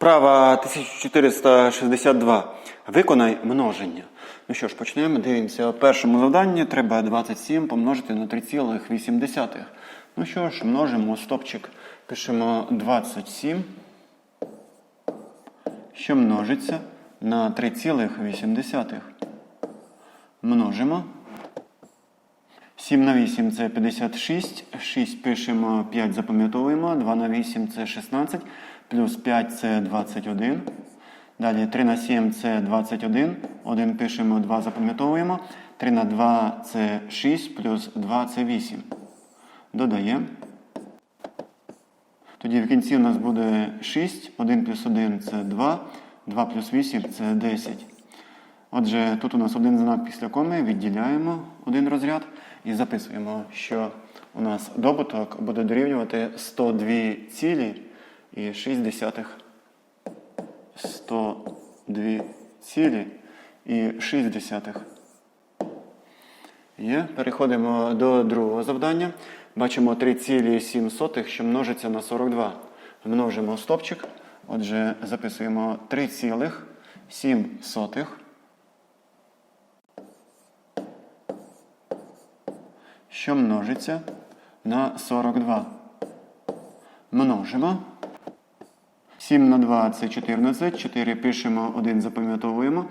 Вправа 1462. Виконай множення. Ну що ж, почнемо. Дивимося. У першому завданні треба 27 помножити на 3,8. Ну що ж, множимо стопчик. Пишемо 27, що множиться на 3,8. Множимо. 7 на 8 це 56, 6 пишемо, 5 запам'ятовуємо, 2 на 8 це 16, плюс 5 це 21. Далі 3 на 7 це 21, 1 пишемо, 2 запам'ятовуємо, 3 на 2 це 6, плюс 2 це 8. Додаємо. Тоді в кінці у нас буде 6, 1 плюс 1 це 2, 2 плюс 8 це 10. Отже, тут у нас один знак після коми, відділяємо один розряд і записуємо, що у нас добуток буде дорівнювати 102 цілі і 6 десятих. 102 цілі і 6 десятих. Є. Переходимо до другого завдання. Бачимо 3,7, що множиться на 42. Множимо стопчик. Отже, записуємо 3,7. що множиться на 42. Множимо. 7 на 2 це 14, 4 пишемо, 1 запам'ятовуємо.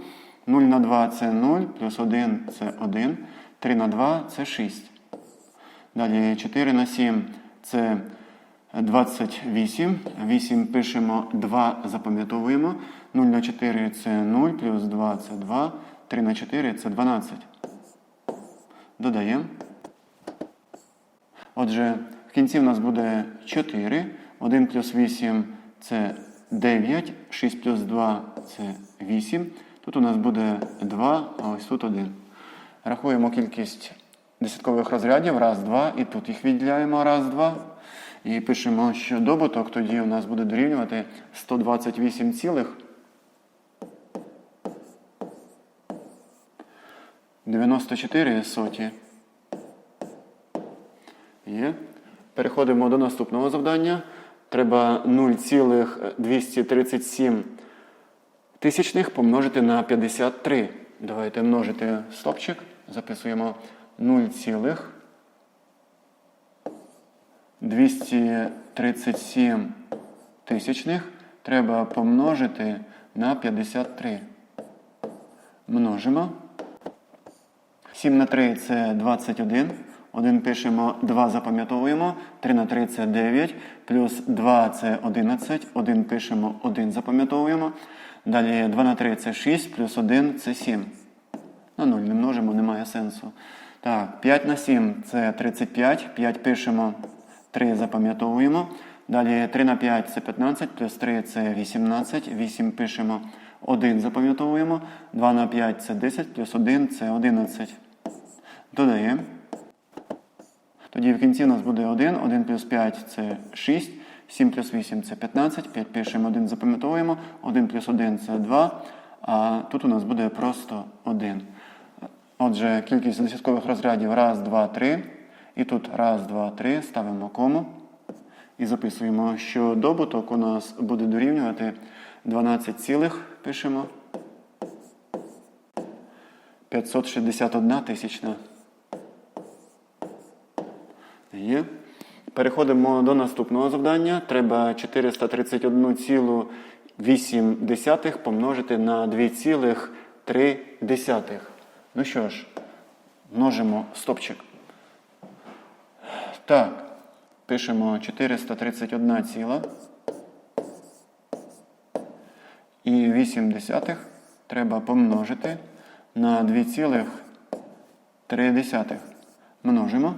0 на 2 це 0, плюс 1 це 1, 3 на 2 це 6. Далі 4 на 7 це 28. 8 пишемо, 2 запам'ятовуємо. 0 на 4 це 0, плюс 2 це 2, 3 на 4 це 12. Додаємо. Отже, в кінці в нас буде 4. 1 плюс 8 це 9, 6 плюс 2 це 8. Тут у нас буде 2, а ось тут 1. Рахуємо кількість десяткових розрядів. Раз, два. І тут їх відділяємо. Раз, два. І пишемо, що добуток тоді у нас буде дорівнювати 128 цілих. 94 соті. Є. Переходимо до наступного завдання. Треба 0,237 тисячних помножити на 53. Давайте множити стопчик. Записуємо 0,237 тисячних. Треба помножити на 53. Множимо. 7 на 3 це 21. 1 пишемо, 2 запам'ятовуємо, 3 на 3 це 9, плюс 2 це 11, 1 пишемо, 1 запам'ятовуємо. Далі 2 на 3 це 6, плюс 1 це 7. На 0 не множимо, немає сенсу. Так, 5 на 7 це 35, 5 пишемо, 3 запам'ятовуємо. Далі 3 на 5 це 15, плюс 3 це 18, 8 пишемо, 1 запам'ятовуємо. 2 на 5 це 10, плюс 1 це 11. Додаємо. Тоді в кінці у нас буде 1, 1 плюс 5 це 6, 7 плюс 8 це 15, 5 пишемо, 1 запам'ятовуємо, 1 плюс 1 це 2, а тут у нас буде просто 1. Отже, кількість десяткових розрядів 1, 2, 3. І тут 1, 2, 3, ставимо кому. І записуємо, що добуток у нас буде дорівнювати 12 цілих, пишемо. 561 тисячна. Є. Переходимо до наступного завдання. Треба 431,8 помножити на 2,3. Ну що ж, множимо стопчик. Так, пишемо 431 ціла. І 8 десятих треба помножити на 2,3. Множимо.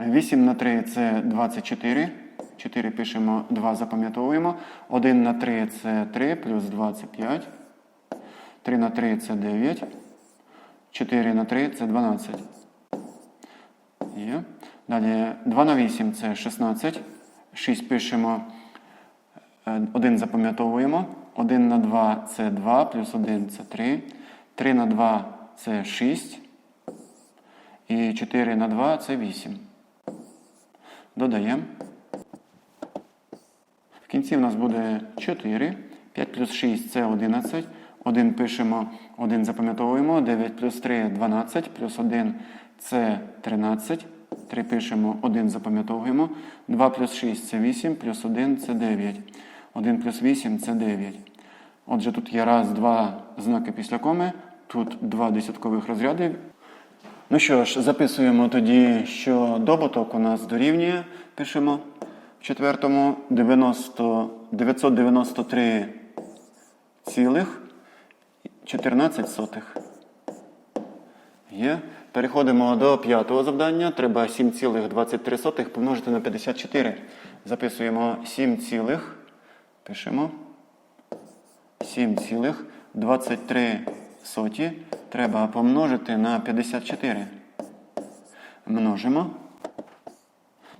8 на 3 це 24. 4 пишемо, 2 запам'ятовуємо. 1 на 3 це 3, плюс 2 це 5. 3 на 3 це 9. 4 на 3 це 12. Є. Далі 2 на 8 це 16. 6 пишемо, 1 запам'ятовуємо. 1 на 2 це 2, плюс 1 це 3. 3 на 2 це 6. І 4 на 2 це 8. Додаємо. В кінці в нас буде 4. 5 плюс 6 це 11. 1 пишемо, 1 запам'ятовуємо. 9 плюс 3 12, плюс 1 це 13. 3 пишемо, 1 запам'ятовуємо. 2 плюс 6 це 8, плюс 1 це 9. 1 плюс 8 це 9. Отже, тут є раз, два знаки після коми, тут два десяткових розряди. Ну що ж, записуємо тоді, що добуток у нас дорівнює. Пишемо в четвертому 90, 993 цілих 14 сотих. Є. Переходимо до п'ятого завдання. Треба 7,23 помножити на 54. Записуємо 7, цілих, пишемо 7,23 соті треба помножити на 54. Множимо.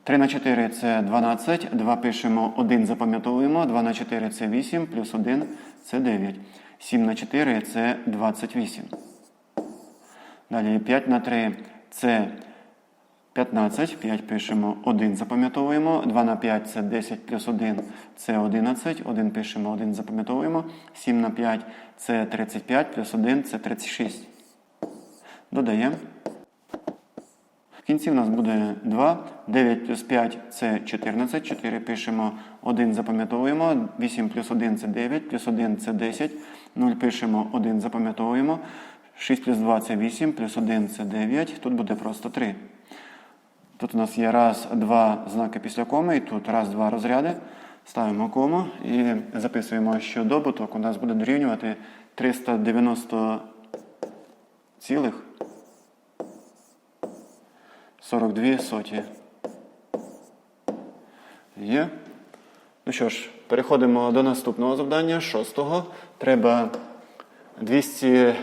3 на 4 це 12. 2 пишемо, 1 запам'ятовуємо. 2 на 4 це 8, плюс 1 це 9. 7 на 4 це 28. Далі 5 на 3 це 15. 5 пишемо, 1 запам'ятовуємо. 2 на 5 це 10 плюс 1 це 11. 1 пишемо, 1 запам'ятовуємо. 7 на 5 це 35 плюс 1 це 36. Додаємо. В кінці в нас буде 2. 9 плюс 5 це 14. 4 пишемо, 1 запам'ятовуємо. 8 плюс 1 це 9, плюс 1 це 10. 0 пишемо, 1 запам'ятовуємо. 6 плюс 2 це 8, плюс 1 це 9. Тут буде просто 3. Тут у нас є раз, два знаки після коми, і тут раз, два розряди. Ставимо кому і записуємо, що добуток у нас буде дорівнювати 390 цілих 42 соті. Є. Ну що ж, переходимо до наступного завдання, шостого. Треба 200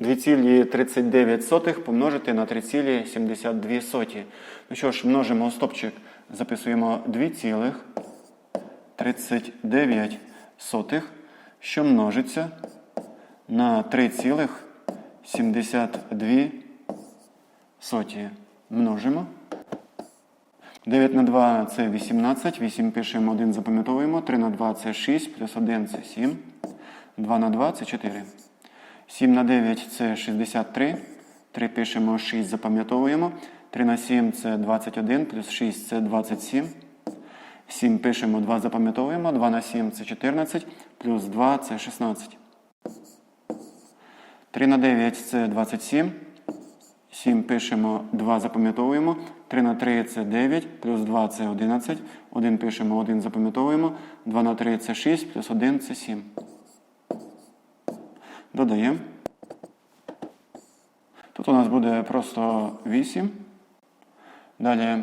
2,39 помножити на 3,72 соті. Ну що ж, множимо стопчик, записуємо 2,39, що множиться на 3,72 соті. Множимо. 9 на 2 це 18, 8 пишемо, 1 запам'ятовуємо, 3 на 2 це 6, плюс 1 це 7, 2 на 2 це 4. 7 на 9 це 63. 3 пишемо, 6 запам'ятовуємо. 3 на 7 це 21, плюс 6 це 27. 7 пишемо, 2 запам'ятовуємо. 2 на 7 це 14, плюс 2 це 16. 3 на 9 це 27. 7 пишемо, 2 запам'ятовуємо. 3 на 3 це 9, плюс 2 це 11. 1 пишемо, 1 запам'ятовуємо. 2 на 3 це 6, плюс 1 це 7. Додаємо. Тут у нас буде просто 8. Далі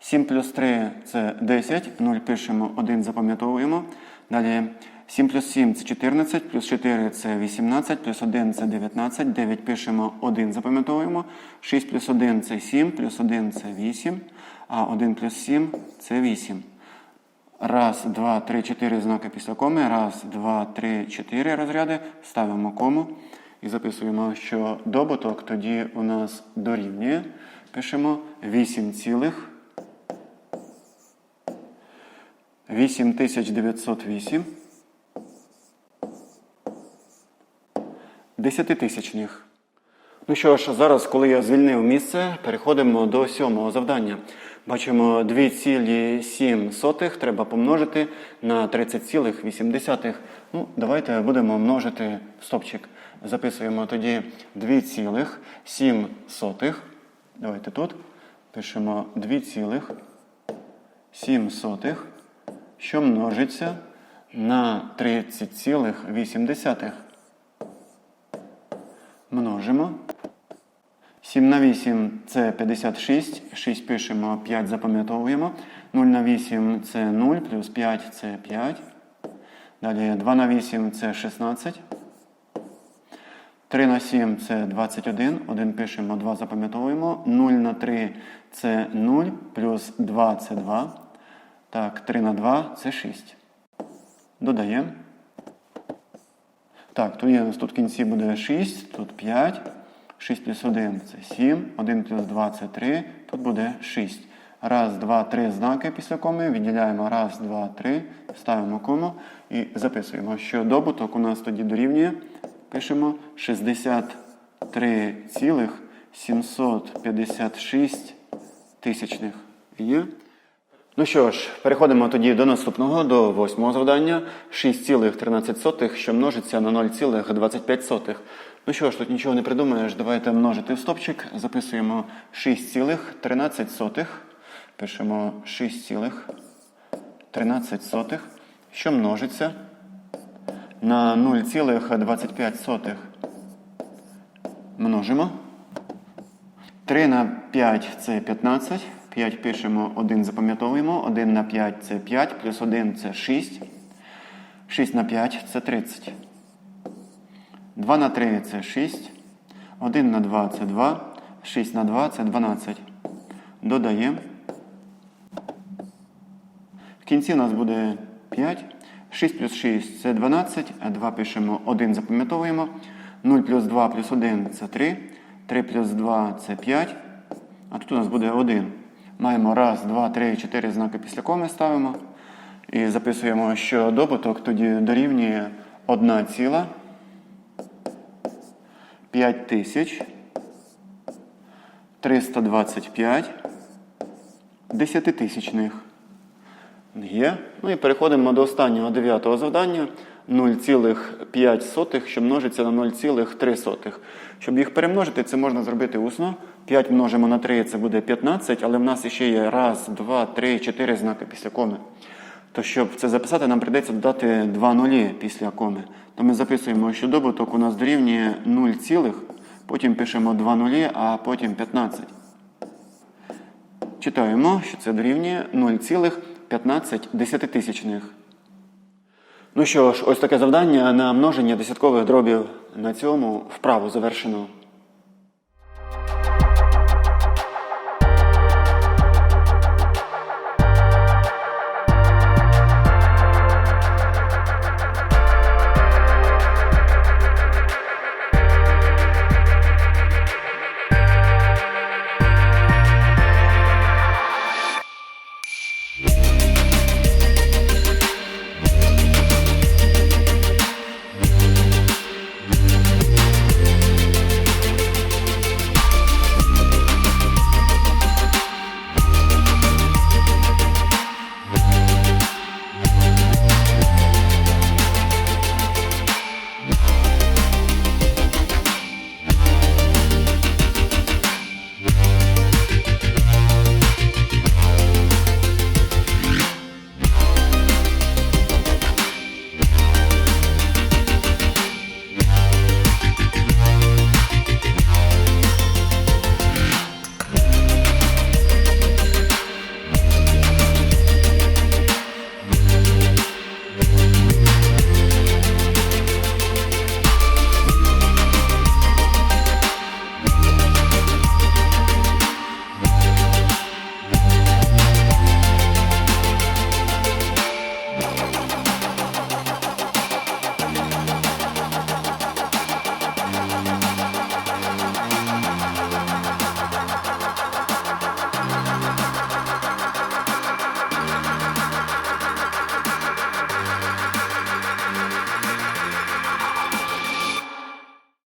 7 плюс 3 це 10. 0 пишемо, 1 запам'ятовуємо. Далі 7 плюс 7 це 14, плюс 4 це 18, плюс 1 це 19. 9 пишемо, 1 запам'ятовуємо. 6 плюс 1 це 7, плюс 1 це 8, а 1 плюс 7 це 8. Раз, два, три, чотири знаки після коми. Раз, два, три, чотири розряди. Ставимо кому і записуємо, що добуток тоді у нас дорівнює. Пишемо 8 цілих 8908 десятитисячних. Ну що ж, зараз, коли я звільнив місце, переходимо до сьомого завдання. Бачимо 2,7 треба помножити на 30,8. Ну, давайте будемо множити стопчик. Записуємо тоді 2,7. Давайте тут пишемо 2,7, що множиться на 30,8. Множимо. 7 на 8 це 56. 6 пишемо, 5 запам'ятовуємо. 0 на 8 це 0, плюс 5 це 5. Далі 2 на 8 це 16. 3 на 7 це 21. 1 пишемо, 2 запам'ятовуємо. 0 на 3 це 0, плюс 2 це 2. Так, 3 на 2 це 6. Додаємо. Так, у нас тут в кінці буде 6, тут 5. 6 плюс 1 це 7, 1 плюс 2 це 3, тут буде 6. Раз, два, три знаки після коми. Відділяємо раз, два, три, ставимо кому і записуємо, що добуток у нас тоді дорівнює. Пишемо 63,756 тисячних. Є. Ну що ж, переходимо тоді до наступного, до восьмого завдання. 6,13, що множиться на 0,25. Ну що ж, тут нічого не придумаєш, давайте множити в стопчик. Записуємо 6,13. Пишемо 6,13, що множиться на 0,25. Множимо. 3 на 5 це 15. 5 пишемо, 1 запам'ятовуємо. 1 на 5 це 5, плюс 1 це 6. 6 на 5 це 30. 2 на 3 це 6. 1 на 2 це 2. 6 на 2 це 12. Додаємо. В кінці у нас буде 5. 6 плюс 6 це 12, 2 пишемо 1 запам'ятовуємо. 0 плюс 2 плюс 1 це 3. 3 плюс 2 це 5. А тут у нас буде 1. Маємо 1, 2, 3, 4 знаки після коми ставимо. І записуємо, що добуток тоді дорівнює 1 ціла 5 тисяч 325 десятитисячних. Є. Ну і переходимо до останнього дев'ятого завдання. 0,5, що множиться на 0,3. Щоб їх перемножити, це можна зробити усно. 5 множимо на 3, це буде 15, але в нас ще є 1, 2, 3, 4 знаки після коми. То щоб це записати, нам прийдеться додати 2 нулі після коми. То ми записуємо, що добуток у нас дорівнює 0, цілих, потім пишемо 2 нулі, а потім 15. Читаємо, що це дорівнює 0,15 десятитисячних. Ну що ж, ось таке завдання на множення десяткових дробів на цьому вправу завершено.